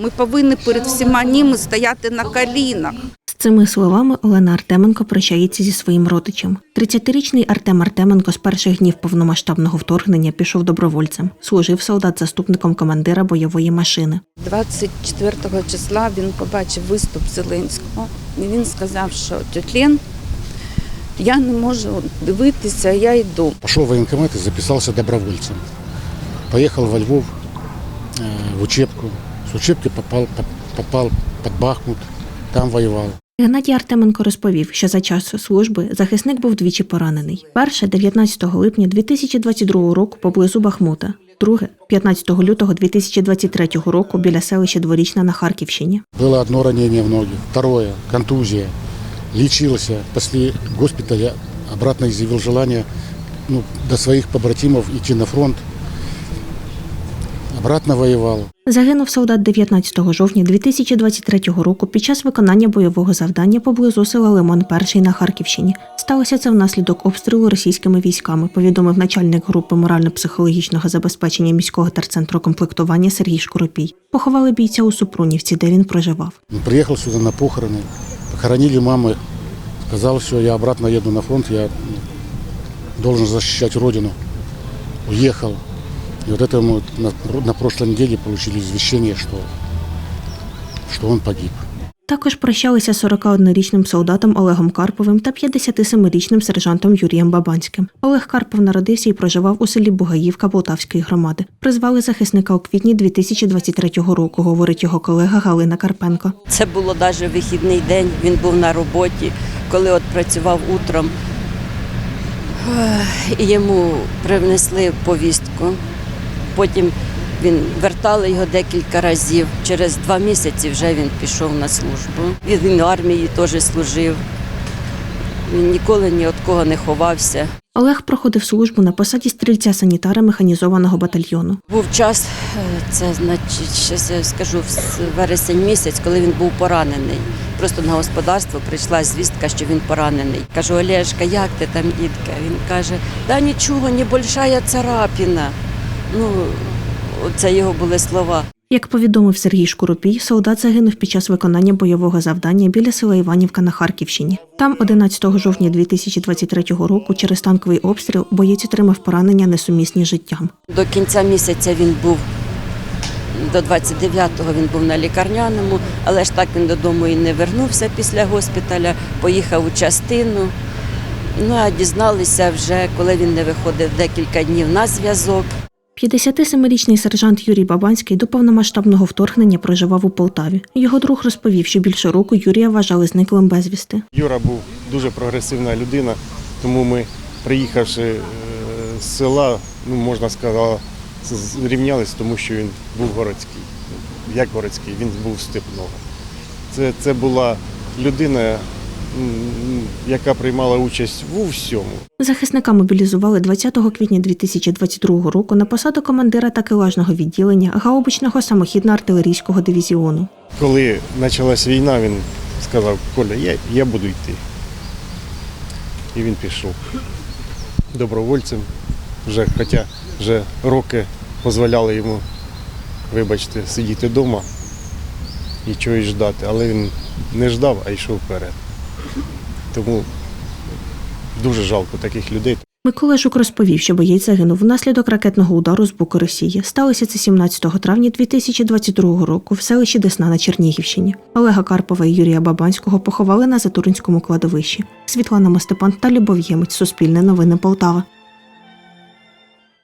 Ми повинні перед всіма ними стояти на колінах. З цими словами Олена Артеменко прощається зі своїм родичем. 30-річний Артем Артеменко з перших днів повномасштабного вторгнення пішов добровольцем. Служив солдат заступником командира бойової машини. 24 числа він побачив виступ Зеленського. І він сказав, що тьоть Лен, я не можу дивитися, я йду. Пошел в военкомат и записался добровольцем. Поехал во Львов э, в учебку. С учебки попал, по- попал под Бахмут, там воевал. Геннадій Артеменко розповів, що за час служби захисник був двічі поранений. Перше 19 липня 2022 року поблизу Бахмута. Друге 15 лютого 2023 року біля селища Дворічна на Харківщині. Было одно ранение в ноги, второе – контузия. Лечился. После госпиталя обратно изъявил желание ну, до своих побратимов идти на фронт. Обратно воевал. Загинув солдат 19 жовтня 2023 року під час виконання бойового завдання поблизу села Лиман Перший на Харківщині. Сталося це внаслідок обстрілу російськими військами, повідомив начальник групи морально-психологічного забезпечення міського терцентру комплектування Сергій Шкуропій. Поховали бійця у Супрунівці, де він проживав. Приехал сюда на похороны, похоронили мамы. Сказал, все, я обратно еду на фронт, я должен защищать родину. Уехал. И вот это мы вот на, на прошлой неделе получили извещение, что, что он погиб. Також прощалися 41-річним солдатом Олегом Карповим та 57-річним сержантом Юрієм Бабанським. Олег Карпов народився і проживав у селі Бугаївка Полтавської громади. Призвали захисника у квітні 2023 року, говорить його колега Галина Карпенко. Це було навіть вихідний день, він був на роботі, коли от працював утром. І йому принесли повістку. Потім він вертали його декілька разів. Через два місяці вже він пішов на службу. Він, в армії теж служив. Він ніколи ні від кого не ховався. Олег проходив службу на посаді стрільця санітара механізованого батальйону. Був час, е, це значить, я скажу, в вересень місяць, коли він був поранений. Просто на господарство прийшла звістка, що він поранений. Кажу, Олешка, як ти там, дітка? Він каже, да нічого, небольшая царапіна. Ну, це його були слова. Як повідомив Сергій Шкуропій, солдат загинув під час виконання бойового завдання біля села Іванівка на Харківщині. Там 11 жовтня 2023 року через танковий обстріл боєць отримав поранення несумісні з життям. До кінця місяця він був, до 29-го він був на лікарняному, але ж так він додому і не вернувся після госпіталя, поїхав у частину. Ну а дізналися вже, коли він не виходив декілька днів на зв'язок. 57-річний сержант Юрій Бабанський до повномасштабного вторгнення проживав у Полтаві. Його друг розповів, що більше року Юрія вважали зниклим безвісти. Юра був дуже прогресивна людина, тому ми, приїхавши е, з села, ну можна сказати, зрівнялись, тому що він був городський. Як городський, він був степного. Це, це була людина, яка приймала участь у всьому. Захисника мобілізували 20 квітня 2022 року на посаду командира такелажного відділення гаубичного самохідно-артилерійського дивізіону. Коли почалась війна, він сказав, Коля, я, я буду йти. І він пішов добровольцем, вже, хоча вже роки дозволяли йому, вибачте, сидіти вдома і чогось ждати. Але він не ждав, а йшов вперед. Тому дуже жалко таких людей. Микола Жук розповів, що боєць загинув внаслідок ракетного удару з боку Росії. Сталося це 17 травня 2022 року в селищі Десна на Чернігівщині. Олега Карпова і Юрія Бабанського поховали на Затуринському кладовищі. Світлана Мастепан та Любов Ємець. Суспільне новини Полтава.